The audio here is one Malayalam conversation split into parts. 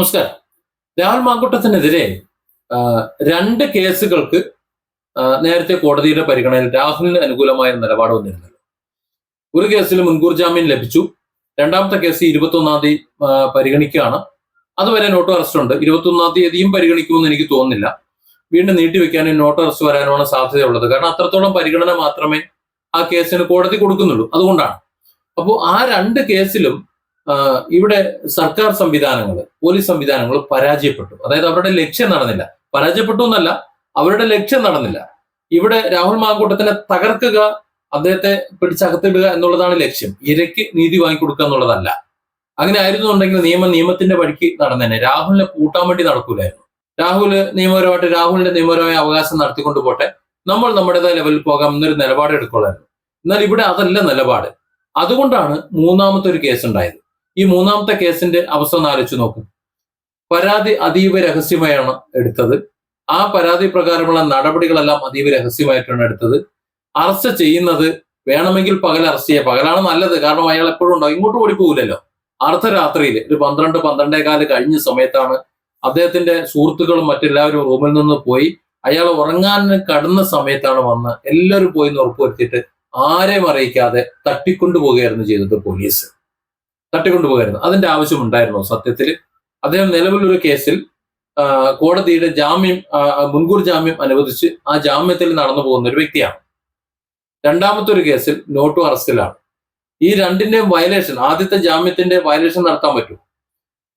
നമസ്കാരം. രാഹുൽ മാങ്കുട്ടത്തിനെതിരെ രണ്ട് കേസുകൾക്ക് നേരത്തെ കോടതിയുടെ പരിഗണനയിൽ രാഹുലിന് അനുകൂലമായ നിലപാട് വന്നിരുന്നല്ലോ. ഒരു കേസിൽ മുൻകൂർ ജാമ്യം ലഭിച്ചു. രണ്ടാമത്തെ കേസ് ഇരുപത്തി ഒന്നാം തീയതി പരിഗണിക്കുകയാണ്. അതുവരെ നോട്ട് അറസ്റ്റ് ഉണ്ട്. ഇരുപത്തി ഒന്നാം തീയതിയും പരിഗണിക്കുമെന്ന് എനിക്ക് തോന്നുന്നില്ല. വീണ്ടും നീട്ടിവെക്കാനും നോട്ട് അറസ്റ്റ് വരാനുമാണ് സാധ്യതയുള്ളത്. കാരണം അത്രത്തോളം പരിഗണന മാത്രമേ ആ കേസിന് കോടതി കൊടുക്കുന്നുള്ളൂ. അതുകൊണ്ടാണ്. അപ്പോൾ ആ രണ്ട് കേസിലും ഇവിടെ സർക്കാർ സംവിധാനങ്ങൾ പോലീസ് സംവിധാനങ്ങൾ പരാജയപ്പെട്ടു. അതായത് അവരുടെ ലക്ഷ്യം നടന്നില്ല. പരാജയപ്പെട്ടു എന്നല്ല അവരുടെ ലക്ഷ്യം നടന്നില്ല. ഇവിടെ രാഹുൽ മാങ്കൂട്ടത്തിനെ തകർക്കുക അദ്ദേഹത്തെ പിടിച്ചകത്തിടുക എന്നുള്ളതാണ് ലക്ഷ്യം. ഇരയ്ക്ക് നീതി വാങ്ങിക്കൊടുക്കുക എന്നുള്ളതല്ല. അങ്ങനെ ആയിരുന്നുണ്ടെങ്കിൽ നിയമം നിയമത്തിന്റെ വഴിക്ക് നടന്നേനെ. രാഹുലിനെ പൂട്ടാൻ വേണ്ടി നടക്കൂലായിരുന്നു. രാഹുൽ നിയമപരമായിട്ട് രാഹുലിന്റെ നിയമപരമായ അവകാശം നടത്തിക്കൊണ്ട് പോട്ടെ. നമ്മൾ നമ്മുടേതായ ലെവലിൽ പോകാം എന്നൊരു നിലപാട് എടുക്കുകയായിരുന്നു എന്നാൽ ഇവിടെ അതല്ല നിലപാട്. അതുകൊണ്ടാണ് മൂന്നാമത്തെ ഒരു കേസ് ഉണ്ടായത് ഈ മൂന്നാമത്തെ കേസിന്റെ അവസ്ഥ ആലോചിച്ച് നോക്കും. പരാതി അതീവ രഹസ്യമായാണ് എടുത്തത്. ആ പരാതി പ്രകാരമുള്ള നടപടികളെല്ലാം അതീവ രഹസ്യമായിട്ടാണ് എടുത്തത്. അറസ്റ്റ് ചെയ്യുന്നത് വേണമെങ്കിൽ പകൽ അറസ്റ്റ് ചെയ്യുക പകലാണ് നല്ലത്. കാരണം അയാൾ എപ്പോഴും ഉണ്ടാവും. ഇങ്ങോട്ട് ഓടി പോകില്ലല്ലോ അർദ്ധരാത്രിയിൽ ഒരു പന്ത്രണ്ട് പന്ത്രണ്ടേകാൽ കഴിഞ്ഞ സമയത്താണ് അദ്ദേഹത്തിന്റെ സുഹൃത്തുക്കളും മറ്റെല്ലാവരും റൂമിൽ നിന്ന് പോയി. അയാൾ ഉറങ്ങാൻ കടന്ന സമയത്താണ് വന്ന് എല്ലാവരും പോയി എന്ന് ഉറപ്പുവരുത്തിയിട്ട് ആരെയും അറിയിക്കാതെ തട്ടിക്കൊണ്ടുപോവുകയായിരുന്നു ചെയ്തത് പോലീസ്. തട്ടിക്കൊണ്ടുപോകായിരുന്നു അതിന്റെ ആവശ്യമുണ്ടായിരുന്നു സത്യത്തിൽ അദ്ദേഹം നിലവിലൊരു കേസിൽ കോടതിയുടെ ജാമ്യം മുൻകൂർ ജാമ്യം അനുവദിച്ച് ആ ജാമ്യത്തിൽ നടന്നു പോകുന്ന ഒരു വ്യക്തിയാണ്. രണ്ടാമത്തെ ഒരു കേസിൽ നോട്ടു അറസ്റ്റിലാണ്. ഈ രണ്ടിന്റെയും വയലേഷൻ ആദ്യത്തെ ജാമ്യത്തിന്റെ വയലേഷൻ നടത്താൻ പറ്റും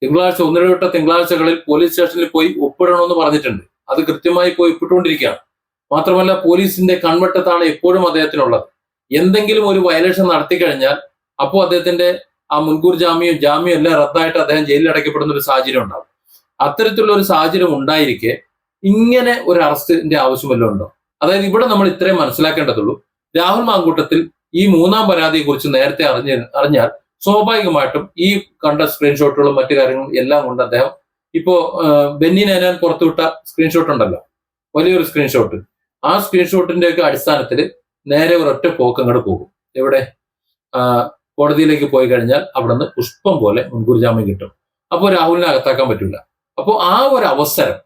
തിങ്കളാഴ്ച ഒന്നിടവിട്ട തിങ്കളാഴ്ചകളിൽ പോലീസ് സ്റ്റേഷനിൽ പോയി ഒപ്പിടണമെന്ന് പറഞ്ഞിട്ടുണ്ട്. അത് കൃത്യമായി പോയി ഒപ്പിട്ടുകൊണ്ടിരിക്കുകയാണ്. മാത്രമല്ല പോലീസിന്റെ കൺവട്ടത്താണ് എപ്പോഴും അദ്ദേഹത്തിനുള്ളത്. എന്തെങ്കിലും ഒരു വയലേഷൻ നടത്തി കഴിഞ്ഞാൽ അപ്പോൾ അദ്ദേഹത്തിന്റെ ആ മുൻകൂർ ജാമ്യം ജാമ്യം എല്ലാം റദ്ദായിട്ട് അദ്ദേഹം ജയിലിൽ അടയ്ക്കപ്പെടുന്ന ഒരു സാഹചര്യം ഉണ്ടാവും. അത്തരത്തിലുള്ള ഒരു സാഹചര്യം ഉണ്ടായിരിക്കെ ഇങ്ങനെ ഒരു അറസ്റ്റിന്റെ ആവശ്യം വല്ലതും ഉണ്ടോ? അതായത് ഇവിടെ നമ്മൾ ഇത്രയും മനസ്സിലാക്കേണ്ടതുള്ളൂ രാഹുൽ മാങ്കൂട്ടത്തിൽ ഈ മൂന്നാം പരാതിയെ കുറിച്ച് നേരത്തെ അറിഞ്ഞ അറിഞ്ഞാൽ സ്വാഭാവികമായിട്ടും ഈ കണ്ട സ്ക്രീൻഷോട്ടുകളും മറ്റു കാര്യങ്ങളും എല്ലാം കൊണ്ട് അദ്ദേഹം ഇപ്പോ ബെന്നി നേനാൻ പുറത്തുവിട്ട സ്ക്രീൻഷോട്ട് ഉണ്ടല്ലോ വലിയൊരു സ്ക്രീൻഷോട്ട് ആ സ്ക്രീൻഷോട്ടിന്റെ ഒക്കെ അടിസ്ഥാനത്തിൽ നേരെ ഒരൊറ്റ പോക്ക് അങ്ങോട്ട് പോകും. എവിടെ? കോടതിയിലേക്ക് പോയി കഴിഞ്ഞാൽ അവിടെ നിന്ന് പുഷ്പം പോലെ മുൻകൂർ ജാമ്യം കിട്ടും. അപ്പോൾ രാഹുലിനെ അകത്താക്കാൻ പറ്റില്ല അപ്പോൾ ആ ഒരു അവസരം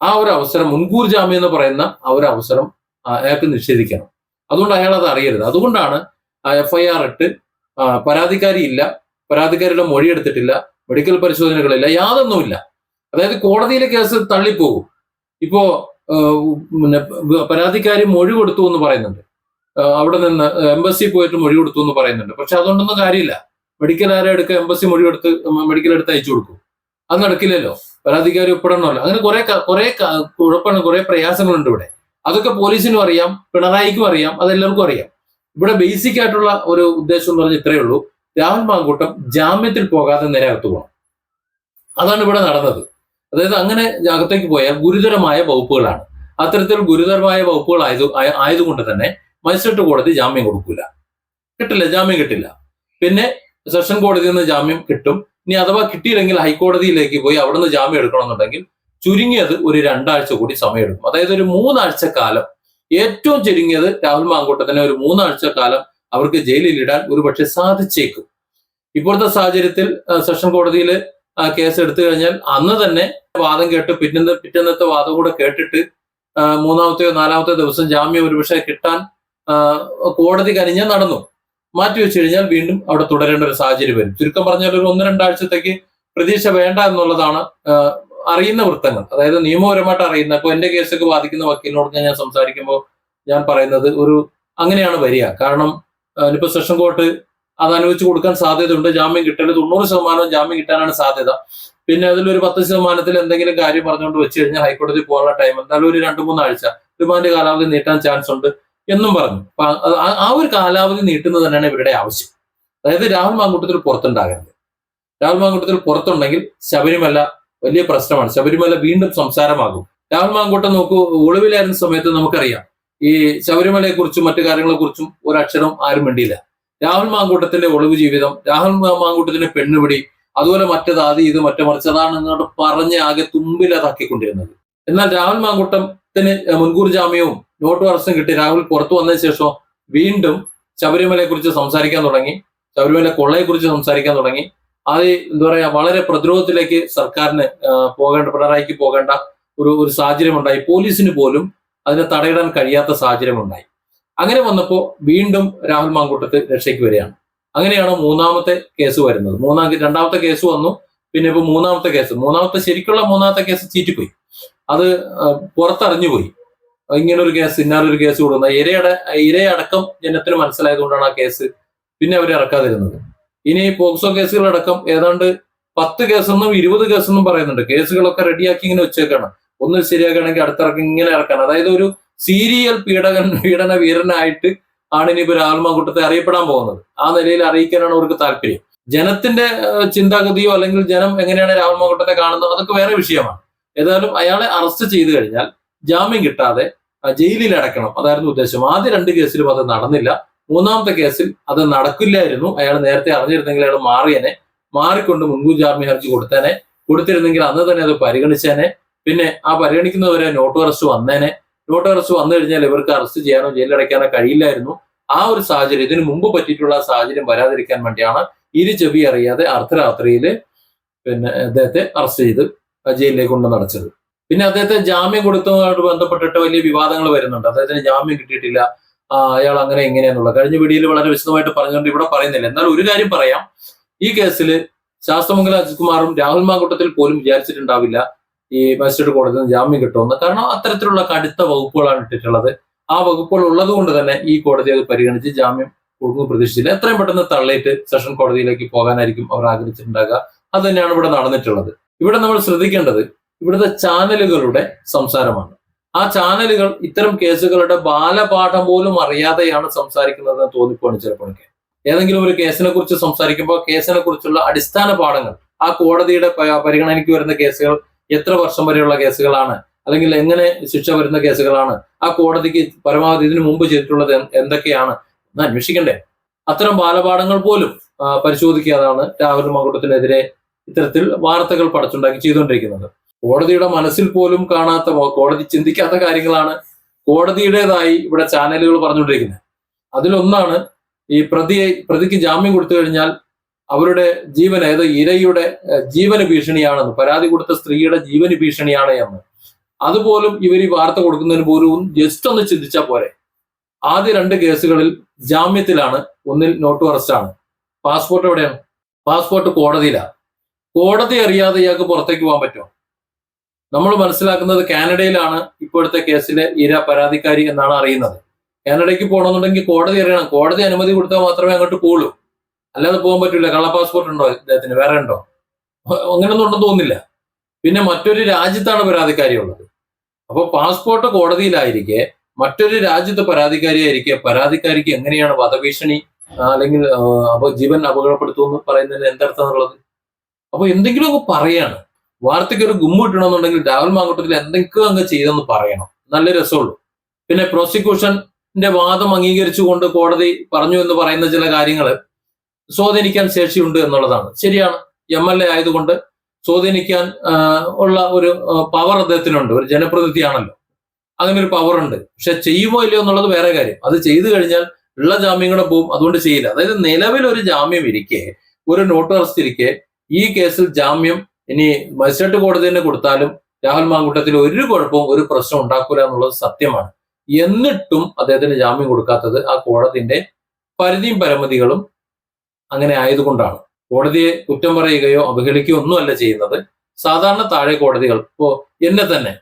ആ ഒരു അവസരം മുൻകൂർ ജാമ്യം എന്ന് പറയുന്ന ആ ഒരു അവസരം അയാൾക്ക് നിഷേധിക്കണം. അതുകൊണ്ട് അയാൾ അത് അറിയരുത്. അതുകൊണ്ടാണ് എഫ് ഐ ആർ ഇട്ട് പരാതിക്കാരി ഇല്ല പരാതിക്കാരിയുടെ മൊഴി എടുത്തിട്ടില്ല മെഡിക്കൽ പരിശോധനകളില്ല യാതൊന്നുമില്ല. അതായത് കോടതിയിലെ കേസ് തള്ളിപ്പോകും. ഇപ്പോ പിന്നെ പരാതിക്കാരി മൊഴി കൊടുത്തു എന്ന് പറയുന്നുണ്ട്. അവിടെ നിന്ന് എംബസി പോയിട്ട് മൊഴി കൊടുത്തു എന്ന് പറയുന്നുണ്ട്. പക്ഷെ അതുകൊണ്ടൊന്നും കാര്യമില്ല. മെഡിക്കൽ ആരെ എടുക്കുക? എംബസി മൊഴി എടുത്ത് മെഡിക്കൽ എടുത്ത് അയച്ചു കൊടുക്കും. അത് നടക്കില്ലല്ലോ. പരാതിക്കാരി ഒപ്പിടണമല്ലോ അങ്ങനെ കുറെ കുറെ കുഴപ്പമാണ് കുറെ പ്രയാസങ്ങളുണ്ട് ഇവിടെ. അതൊക്കെ പോലീസിനും അറിയാം പിണറായിക്കും അറിയാം അതെല്ലാവർക്കും അറിയാം. ഇവിടെ ബേസിക് ആയിട്ടുള്ള ഒരു ഉദ്ദേശം എന്ന് പറഞ്ഞാൽ ഇത്രയേ ഉള്ളൂ. രാഹുൽ മാങ്കൂട്ടം ജാമ്യത്തിൽ പോകാതെ നേരെ അകത്ത് പോകണം. അതാണ് ഇവിടെ നടന്നത്. അതായത് അങ്ങനെ അകത്തേക്ക് പോയാൽ ഗുരുതരമായ വകുപ്പുകളാണ്. അത്തരത്തിൽ ഗുരുതരമായ വകുപ്പുകൾ ആയത് ആയതുകൊണ്ട് തന്നെ മജിസ്ട്രേറ്റ് കോടതി ജാമ്യം കൊടുക്കൂല. കിട്ടില്ല ജാമ്യം കിട്ടില്ല. പിന്നെ സെഷൻ കോടതിയിൽ നിന്ന് ജാമ്യം കിട്ടും. ഇനി അഥവാ കിട്ടിയില്ലെങ്കിൽ ഹൈക്കോടതിയിലേക്ക് പോയി അവിടെ നിന്ന് ജാമ്യം എടുക്കണമെന്നുണ്ടെങ്കിൽ ചുരുങ്ങിയത് ഒരു രണ്ടാഴ്ച കൂടി സമയമെടുക്കും. അതായത് ഒരു മൂന്നാഴ്ച കാലം. ഏറ്റവും ചുരുങ്ങിയത് രാഹുൽ മാങ്കൂട്ടത്തിന് ഒരു മൂന്നാഴ്ച കാലം അവർക്ക് ജയിലിൽ ഇടാൻ ഒരുപക്ഷെ സാധിച്ചേക്കും. ഇപ്പോഴത്തെ സാഹചര്യത്തിൽ സെഷൻ കോടതിയിൽ കേസ് എടുത്തു കഴിഞ്ഞാൽ അന്ന് തന്നെ വാദം കേട്ട് പിന്നെ പിറ്റേന്നത്തെ വാദം കൂടെ കേട്ടിട്ട് മൂന്നാമത്തെയോ നാലാമത്തെയോ ദിവസം ജാമ്യം ഒരുപക്ഷെ കിട്ടാൻ കോടതി കനിഞ്ഞാൽ നടന്നു. മാറ്റി വെച്ച് കഴിഞ്ഞാൽ വീണ്ടും അവിടെ തുടരേണ്ട ഒരു സാഹചര്യം വരും. ചുരുക്കം പറഞ്ഞാൽ ഒരു ഒന്ന് രണ്ടാഴ്ചത്തേക്ക് പ്രതീക്ഷ വേണ്ട എന്നുള്ളതാണ് അറിയുന്ന വൃത്തങ്ങൾ. അതായത് നിയമപരമായിട്ട് അറിയുന്ന ഇപ്പൊ എന്റെ കേസൊക്കെ ബാധിക്കുന്ന വക്കീലിനോട് ഞാൻ സംസാരിക്കുമ്പോൾ ഞാൻ പറയുന്നത് ഒരു അങ്ങനെയാണ് വരിക. കാരണം ഇപ്പൊ സെഷൻ കോർട്ട് അത് അനുവദിച്ചു കൊടുക്കാൻ സാധ്യതയുണ്ട്. ജാമ്യം കിട്ടൽ തൊണ്ണൂറ് ശതമാനം ജാമ്യം കിട്ടാനാണ് സാധ്യത. പിന്നെ അതിലൊരു പത്ത് ശതമാനത്തിൽ എന്തെങ്കിലും കാര്യം പറഞ്ഞുകൊണ്ട് വെച്ച് കഴിഞ്ഞാൽ ഹൈക്കോടതി പോകാനുള്ള ടൈം എന്തായാലും ഒരു രണ്ട് മൂന്നാഴ്ച. റിമാൻഡ് കാലാവധി നീട്ടാൻ ചാൻസ് ഉണ്ട്. എന്നും പറഞ്ഞു. ആ- ഒരു കാലാവധി നീട്ടുന്നത് തന്നെയാണ് ഇവരുടെ ആവശ്യം. അതായത് രാഹുൽ മാങ്കൂട്ടത്തിൽ പുറത്തുണ്ടാകരുത്. രാഹുൽ മാങ്കൂട്ടത്തിൽ പുറത്തുണ്ടെങ്കിൽ ശബരിമല വലിയ പ്രശ്നമാണ്. ശബരിമല വീണ്ടും സംസാരമാകും. രാഹുൽ മാങ്കൂട്ടം നോക്കൂ ഒളിവിലായിരുന്ന സമയത്ത് നമുക്കറിയാം. ഈ ശബരിമലയെക്കുറിച്ചും മറ്റു കാര്യങ്ങളെ കുറിച്ചും ഒരക്ഷരം ആരും വേണ്ടിയില്ല രാഹുൽ മാങ്കൂട്ടത്തിന്റെ ഒളിവ് ജീവിതം രാഹുൽ മാങ്കൂട്ടത്തിന്റെ പെണ്ണുപിടി അതുപോലെ മറ്റേത് അത് ഇത് മറ്റേ മറിച്ച് അതാണ് എന്നോട് പറഞ്ഞ് ആകെ തുമ്പിലതാക്കിക്കൊണ്ടിരുന്നത്. എന്നാൽ രാഹുൽ മാങ്കൂട്ടത്തിന് മുൻകൂർ ജാമ്യവും നോട്ട് അറസ്റ്റും കിട്ടി. രാഹുൽ പുറത്തു വന്നതിന് ശേഷം വീണ്ടും ശബരിമലയെ കുറിച്ച് സംസാരിക്കാൻ തുടങ്ങി. ശബരിമല കൊള്ളയെ കുറിച്ച് സംസാരിക്കാൻ തുടങ്ങി. അത് എന്താ പറയാ വളരെ പ്രതിരോധത്തിലേക്ക് സർക്കാരിന് പോകേണ്ട പിണറായിക്ക് പോകേണ്ട ഒരു ഒരു സാഹചര്യം ഉണ്ടായി പോലീസിന് പോലും അതിനെ തടയിടാൻ കഴിയാത്ത സാഹചര്യം ഉണ്ടായി അങ്ങനെ വന്നപ്പോൾ വീണ്ടും രാഹുൽ മാങ്കൂട്ടത്ത് രക്ഷയ്ക്ക് വരികയാണ്. അങ്ങനെയാണ് മൂന്നാമത്തെ കേസ് വരുന്നത്. മൂന്നാം രണ്ടാമത്തെ കേസ് വന്നു. പിന്നെ ഇപ്പൊ മൂന്നാമത്തെ കേസ്. മൂന്നാമത്തെ ശരിക്കുള്ള മൂന്നാമത്തെ കേസ് ചീറ്റിപ്പോയി. അത് പുറത്തറിഞ്ഞുപോയി. ഇങ്ങനെ ഒരു കേസ് ഇന്നാലൊരു കേസ് കൊടുക്കുന്ന ഇരയുടെ ഇരയടക്കം ജനത്തിന് മനസ്സിലായതുകൊണ്ടാണ് ആ കേസ് പിന്നെ അവരെ ഇറക്കാതിരുന്നത്. ഇനി പോക്സോ കേസുകളടക്കം ഏതാണ്ട് പത്ത് കേസെന്നും ഇരുപത് കേസെന്നും പറയുന്നുണ്ട്. കേസുകളൊക്കെ റെഡിയാക്കി ഇങ്ങനെ വെച്ചേക്കാണ്. ഒന്ന് ശരിയാക്കുകയാണെങ്കിൽ അടുത്തിറക്കി ഇങ്ങനെ ഇറക്കാൻ. അതായത് ഒരു സീരിയൽ പീഡകൻ പീഡന വീരനായിട്ട് ആണ് ഇനി ഒരു മാങ്കുട്ടത്തെ അറിയപ്പെടാൻ പോകുന്നത്. ആ നിലയിൽ അറിയിക്കാനാണ് അവർക്ക് താല്പര്യം. ജനത്തിന്റെ ചിന്താഗതിയോ അല്ലെങ്കിൽ ജനം എങ്ങനെയാണ് രാഹുൽ മാങ്കുട്ടത്തെ കാണുന്നത്? അതൊക്കെ വേറെ വിഷയമാണ്. ഏതായാലും അയാളെ അറസ്റ്റ് ചെയ്തു കഴിഞ്ഞാൽ ജാമ്യം കിട്ടാതെ ജയിലിൽ അടക്കണം അതായിരുന്നു ഉദ്ദേശം. ആദ്യ രണ്ട് കേസിലും അത് നടന്നില്ല. മൂന്നാമത്തെ കേസിൽ അത് നടക്കില്ലായിരുന്നു. അയാൾ നേരത്തെ അറിഞ്ഞിരുന്നെങ്കിൽ അയാൾ മാറിയനെ. മാറിക്കൊണ്ട് മുൻകൂർ ജാമ്യ ഹർജി കൊടുത്തേനെ. കൊടുത്തിരുന്നെങ്കിൽ അന്ന് തന്നെ അത് പരിഗണിച്ചേനെ. പിന്നെ ആ പരിഗണിക്കുന്നവരെ നോട്ട് അറസ്റ്റ് വന്നേനെ. നോട്ട് അറസ്റ്റ് വന്നു കഴിഞ്ഞാൽ ഇവർക്ക് അറസ്റ്റ് ചെയ്യാനോ ജയിലടയ്ക്കാനോ കഴിയില്ലായിരുന്നു. ആ ഒരു സാഹചര്യം ഇതിനു മുമ്പ് പറ്റിയിട്ടുള്ള സാഹചര്യം വരാതിരിക്കാൻ വേണ്ടിയാണ് ഇരു ചെവി അറിയാതെ അർദ്ധരാത്രിയിൽ പിന്നെ അദ്ദേഹത്തെ അറസ്റ്റ് ചെയ്ത് ജയിലിലേക്ക് കൊണ്ട് നടച്ചത്. പിന്നെ അദ്ദേഹത്തെ ജാമ്യം കൊടുത്തതുമായിട്ട് ബന്ധപ്പെട്ടിട്ട് വലിയ വിവാദങ്ങൾ വരുന്നുണ്ട്. അദ്ദേഹത്തിന് ജാമ്യം കിട്ടിയിട്ടില്ല. അയാൾ അങ്ങനെ എങ്ങനെയാന്നുള്ളത് കഴിഞ്ഞ വീഡിയോയിൽ വളരെ വിശദമായിട്ട് പറഞ്ഞുകൊണ്ട് ഇവിടെ പറയുന്നില്ല. എന്നാൽ ഒരു കാര്യം പറയാം. ഈ കേസിൽ ശാസ്ത്രമംഗല അജിത്കുമാറും രാഹുൽ മാങ്കൂട്ടത്തിൽ പോലും വിചാരിച്ചിട്ടുണ്ടാവില്ല ഈ മജിസ്ട്രേറ്റ് കോടതിയിൽ നിന്ന് ജാമ്യം കിട്ടുമെന്ന്. കാരണം അത്തരത്തിലുള്ള കടുത്ത വകുപ്പുകളാണ് ഇട്ടിട്ടുള്ളത്. ആ വകുപ്പുകൾ ഉള്ളത് കൊണ്ട് തന്നെ ഈ കോടതി അത് പരിഗണിച്ച് ജാമ്യം കൊടുക്കുന്നു പ്രതീക്ഷിച്ചില്ല. എത്രയും പെട്ടെന്ന് തള്ളിയിട്ട് സെഷൻ കോടതിയിലേക്ക് പോകാനായിരിക്കും അവർ ആഗ്രഹിച്ചിട്ടുണ്ടാകുക അത് തന്നെയാണ് ഇവിടെ നടന്നിട്ടുള്ളത്. ഇവിടെ നമ്മൾ ശ്രദ്ധിക്കേണ്ടത് ഇവിടുത്തെ ചാനലുകളുടെ സംസാരമാണ്. ആ ചാനലുകൾ ഇത്തരം കേസുകളുടെ ബാലപാഠം പോലും അറിയാതെയാണ് സംസാരിക്കുന്നതെന്ന് തോന്നിപ്പോണ് ചിലപ്പോഴൊക്കെ ഏതെങ്കിലും ഒരു കേസിനെ കുറിച്ച് സംസാരിക്കുമ്പോൾ കേസിനെ കുറിച്ചുള്ള അടിസ്ഥാന പാഠങ്ങൾ ആ കോടതിയുടെ പരിഗണനയ്ക്ക് വരുന്ന കേസുകൾ എത്ര വർഷം വരെയുള്ള കേസുകളാണ് അല്ലെങ്കിൽ എങ്ങനെ ശിക്ഷ വരുന്ന കേസുകളാണ് ആ കോടതിക്ക് പരമാവധി ഇതിനു മുമ്പ് ചെയ്തിട്ടുള്ളത് എന്തൊക്കെയാണ് എന്ന് അന്വേഷിക്കണ്ടേ? അത്തരം ബാലപാഠങ്ങൾ പോലും പരിശോധിക്കാതാണ് രാഹുൽ മകുടത്തിനെതിരെ ഇത്തരത്തിൽ വാർത്തകൾ പടച്ചുണ്ടാക്കി ചെയ്തുകൊണ്ടിരിക്കുന്നത് കോടതിയുടെ മനസ്സിൽ പോലും കാണാത്ത കോടതി ചിന്തിക്കാത്ത കാര്യങ്ങളാണ് കോടതിയുടേതായി ഇവിടെ ചാനലുകൾ പറഞ്ഞുകൊണ്ടിരിക്കുന്നത്. അതിലൊന്നാണ് ഈ പ്രതിയെ പ്രതിക്ക് ജാമ്യം കൊടുത്തു കഴിഞ്ഞാൽ അവരുടെ ജീവൻ അതായത് ഇരയുടെ ജീവന് ഭീഷണിയാണെന്ന് പരാതി കൊടുത്ത സ്ത്രീയുടെ ജീവന് ഭീഷണിയാണ് എന്ന്. അതുപോലും ഇവർ ഈ വാർത്ത കൊടുക്കുന്നതിന് പോലും ജസ്റ്റ് ഒന്ന് ചിന്തിച്ചാൽ പോരെ. ആദ്യ രണ്ട് കേസുകളിൽ ജാമ്യത്തിലാണ് ഒന്നിൽ നോട്ട് അറസ്റ്റാണ്. പാസ്പോർട്ട് എവിടെയാണ്? പാസ്പോർട്ട് കോടതിയിലാണ് കോടതി അറിയാതെ ഇയാൾക്ക് പുറത്തേക്ക് പോകാൻ പറ്റുമോ? നമ്മൾ മനസ്സിലാക്കുന്നത് കാനഡയിലാണ് ഇപ്പോഴത്തെ കേസിലെ ഇര പരാതിക്കാരി എന്നാണ് അറിയുന്നത്. കാനഡയ്ക്ക് പോകണമെന്നുണ്ടെങ്കിൽ കോടതി അറിയണം. കോടതി അനുമതി കൊടുത്താൽ മാത്രമേ അങ്ങോട്ട് പോളൂ അല്ലാതെ പോകാൻ പറ്റില്ല കള്ള പാസ്പോർട്ട് ഉണ്ടോ ഇദ്ദേഹത്തിന്? വേറെ ഉണ്ടോ? അങ്ങനെയൊന്നും ഉണ്ടെന്ന് തോന്നുന്നില്ല. പിന്നെ മറ്റൊരു രാജ്യത്താണ് പരാതിക്കാരി ഉള്ളത്. അപ്പൊ പാസ്പോർട്ട് കോടതിയിലായിരിക്കെ മറ്റൊരു രാജ്യത്ത് പരാതിക്കാരിയായിരിക്കെ പരാതിക്കാരിക്ക് എങ്ങനെയാണ് വധഭീഷണി അല്ലെങ്കിൽ ജീവൻ അപകടപ്പെടുത്തുമെന്ന് പറയുന്നതിന് എന്തർത്ഥം എന്നുള്ളത്? അപ്പൊ എന്തെങ്കിലുമൊക്കെ പറയാണ്. വാർത്തയ്ക്ക് ഒരു ഗുമ്മ കിട്ടണമെന്നുണ്ടെങ്കിൽ രാഹുൽ മാങ്കൂട്ടത്തിൽ എന്തെങ്കിലും അങ്ങ് ചെയ്തെന്ന് പറയണം. നല്ല രസമുള്ളൂ. പിന്നെ പ്രോസിക്യൂഷന്റെ വാദം അംഗീകരിച്ചുകൊണ്ട് കോടതി പറഞ്ഞു എന്ന് പറയുന്ന ചില കാര്യങ്ങൾ സ്വാധീനിക്കാൻ ശേഷിയുണ്ട് എന്നുള്ളതാണ്. ശരിയാണ്. എം എൽ എ ആയതുകൊണ്ട് സ്വാധീനിക്കാൻ ഉള്ള ഒരു പവർ അദ്ദേഹത്തിനുണ്ട്. ഒരു ജനപ്രതിനിധിയാണല്ലോ. അങ്ങനെ ഒരു പവർ ഉണ്ട്. പക്ഷെ ചെയ്യുമോ ഇല്ലയോ എന്നുള്ളത് വേറെ കാര്യം. അത് ചെയ്തു കഴിഞ്ഞാൽ ഉള്ള ജാമ്യങ്ങളെ പോവും. അതുകൊണ്ട് ചെയ്യില്ല. അതായത് നിലവിൽ ഒരു ജാമ്യം ഇരിക്കെ ഒരു നോട്ട് അറസ്റ്റ് ഇരിക്കെ ഈ കേസിൽ ജാമ്യം ഇനി മജിസ്ട്രേറ്റ് കോടതി തന്നെ കൊടുത്താലും രാഹുൽ മാങ്കുട്ടത്തിൽ ഒരു കുഴപ്പവും ഒരു പ്രശ്നം ഉണ്ടാക്കൂല എന്നുള്ളത് സത്യമാണ്. എന്നിട്ടും അദ്ദേഹത്തിന് ജാമ്യം കൊടുക്കാത്തത് ആ കോടതിന്റെ പരിധിയും പരമതികളും അങ്ങനെ ആയതുകൊണ്ടാണ്. കോടതിയെ കുറ്റം പറയുകയോ അവഹേളിക്കുകയോ ഒന്നുമല്ല ചെയ്യുന്നത്. സാധാരണ താഴെ കോടതികൾ ഇപ്പോ എന്നെ തന്നെ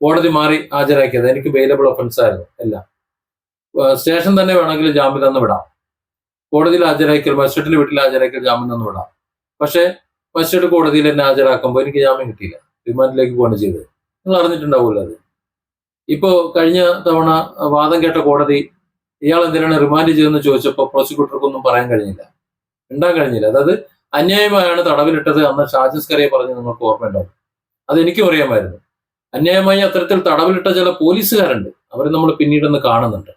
കോടതി മാറി ഹാജരാക്കിയത് എനിക്ക് ബെയിലബിൾ ഒഫൻസ് ആയിരുന്നു അല്ല സ്റ്റേഷൻ തന്നെ വേണമെങ്കിൽ ജാമ്യം തന്നു വിടാം. കോടതിയിൽ ഹാജരാക്കിയാൽ മജിസ്ട്രേറ്റിന്റെ വീട്ടിൽ ഹാജരാക്കിയാൽ ജാമ്യം തന്നു വിടാം. പക്ഷേ മജിസ്ട്രേറ്റ് കോടതിയിൽ എന്നെ ഹാജരാക്കുമ്പോൾ എനിക്ക് ജാമ്യം കിട്ടിയില്ല. റിമാൻഡിലേക്ക് പോവാണ് ചെയ്തത്. നിങ്ങൾ അറിഞ്ഞിട്ടുണ്ടാവുമല്ലോ അത്. ഇപ്പോൾ കഴിഞ്ഞ തവണ വാദം കേട്ട കോടതി ഇയാൾ എന്തിനാണ് റിമാൻഡ് ചെയ്തതെന്ന് ചോദിച്ചപ്പോൾ പ്രോസിക്യൂട്ടർക്കൊന്നും പറയാൻ കഴിഞ്ഞില്ല. ഉണ്ടാൻ കഴിഞ്ഞില്ല. അതായത് അന്യായമായാണ് തടവിലിട്ടത് അന്ന് ഷാജിസ് കറിയെ പറഞ്ഞ് നിങ്ങൾക്ക് ഓർമ്മയുണ്ടാവും. അത് എനിക്കും അറിയാമായിരുന്നു. അന്യായമായി അത്തരത്തിൽ തടവിലിട്ട ചില പോലീസുകാരുണ്ട്. അവരെ നമ്മൾ പിന്നീടൊന്ന് കാണുന്നുണ്ട്.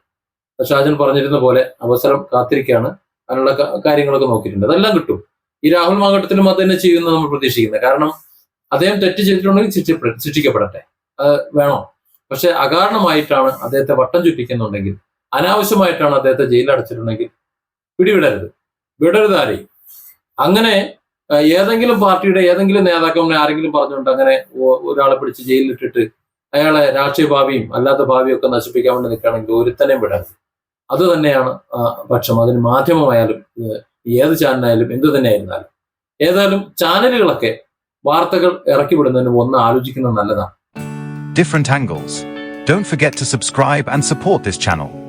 ഷാജൻ പറഞ്ഞിരുന്ന പോലെ അവസരം കാത്തിരിക്കുകയാണ് അതിനുള്ള കാര്യങ്ങളൊക്കെ നോക്കിയിട്ടുണ്ട്. അതെല്ലാം കിട്ടും. ഈ രാഹുൽ മാങ്കട്ടത്തിലും അത് തന്നെ ചെയ്യുമെന്ന് നമ്മൾ പ്രതീക്ഷിക്കുന്നത് കാരണം അദ്ദേഹം തെറ്റ് ചെയ്തിട്ടുണ്ടെങ്കിൽ ശിക്ഷ ശിക്ഷിക്കപ്പെടട്ടെ. വേണോ? പക്ഷെ അകാരണമായിട്ടാണ് അദ്ദേഹത്തെ വട്ടം ചുറ്റിക്കുന്നുണ്ടെങ്കിൽ അനാവശ്യമായിട്ടാണ് അദ്ദേഹത്തെ ജയിലിൽ അടച്ചിട്ടുണ്ടെങ്കിൽ പിടിവിടരുത്. വിടരുത് ആരെയും. അങ്ങനെ ഏതെങ്കിലും പാർട്ടിയുടെ ഏതെങ്കിലും നേതാക്കന്മാരെ ആരെങ്കിലും പറഞ്ഞുകൊണ്ട് അങ്ങനെ ഒരാളെ പിടിച്ച് ജയിലിലിട്ടിട്ട് അയാളെ രാഷ്ട്രീയ ഭാവിയും അല്ലാത്ത ഭാവിയും ഒക്കെ നശിപ്പിക്കാൻ വേണ്ടി നിൽക്കുകയാണെങ്കിൽ ഒരുത്തനെയും വിടരുത്. അത് തന്നെയാണ് പക്ഷം അതിന് മാധ്യമമായാലും ഏത് ചാനലായാലും എന്ത് തന്നെ ആയിരുന്നാലും ഏതായാലും ചാനലുകളൊക്കെ വാർത്തകൾ ഇറക്കിവിടുന്നതിന് ഒന്ന് ആലോചിക്കുന്നത് നല്ലതാണ്. Different angles don't forget to subscribe and support this channel.